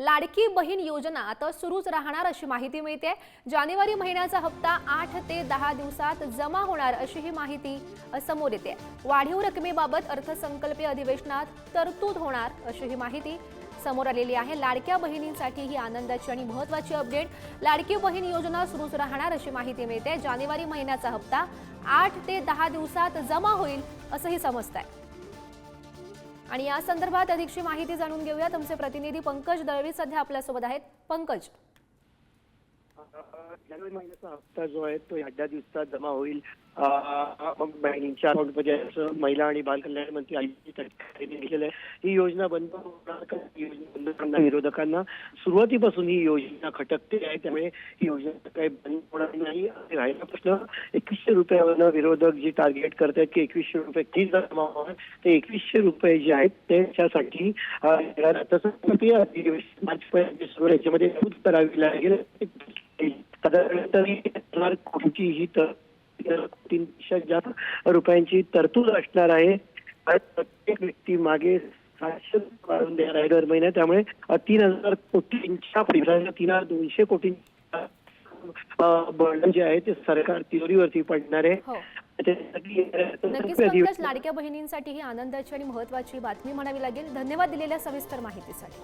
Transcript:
लाडकी बहीण योजना आता सुरूच राहणार अशी माहिती मिळते जानेवारी महिन्याचा हप्ता आठ ते दहा दिवसात जमा होणार अशी ही माहिती समोर येते. वाढीव रकमेबाबत अर्थसंकल्पीय अधिवेशनात तरतूद होणार अशी ही माहिती समोर आलेली आहे. लाडक्या बहिणींसाठी ही आनंदाची आणि महत्वाची अपडेट. लाडकी बहीण योजना सुरूच राहणार अशी माहिती मिळते. जानेवारी महिन्याचा हप्ता आठ ते दहा दिवसात जमा होईल असंही समजत आहे आणि या संदर्भात अधिकची माहिती जाणून घेऊया तुमचे प्रतिनिधी पंकज दळवी सध्या आपल्यासोबत आहेत. पंकज. जानेवारी महिन्याचा हप्ता जो आहे तो ह्या दिवसात जमा होईल. अं, बहिणींच्या अकाउंटमध्ये महिला आणि बाल कल्याण मंत्री आयुषी तटकरे आहे. ही योजना बंद होणार का? विरोधकांना सुरुवातीपासून ही योजना खटकते आहे. त्यामुळे ही योजना काही बंद होणार नाही. आणि राहिला प्रश्न एकवीसशे रुपयावरनं विरोधक जी टार्गेट करतात की एकवीसशे रुपये किती जमा ते एकवीसशे रुपये जे आहेत त्याच्यासाठी अर्थसंकल्पीय अधिवेशन मार्चपर्यंत सुरू याच्यामध्ये नमूद करावी लागेल. साधारण तरी कोटीची ही जास्त रुपयांची तरतूद असणार आहे. प्रत्येक व्यक्ती मागे सातशे वाढवून देणार आहे दर महिन्यात. त्यामुळे तीन हजार कोटींच्या तीन हजार दोनशे कोटी बर्डन जे आहे ते सरकार तिजोरीवरती पडणार आहे. हो. नक्कीच लाडक्या बहिणींसाठी ही आनंदाची आणि महत्वाची बातमी म्हणावी लागेल. धन्यवाद दिलेल्या सविस्तर माहितीसाठी.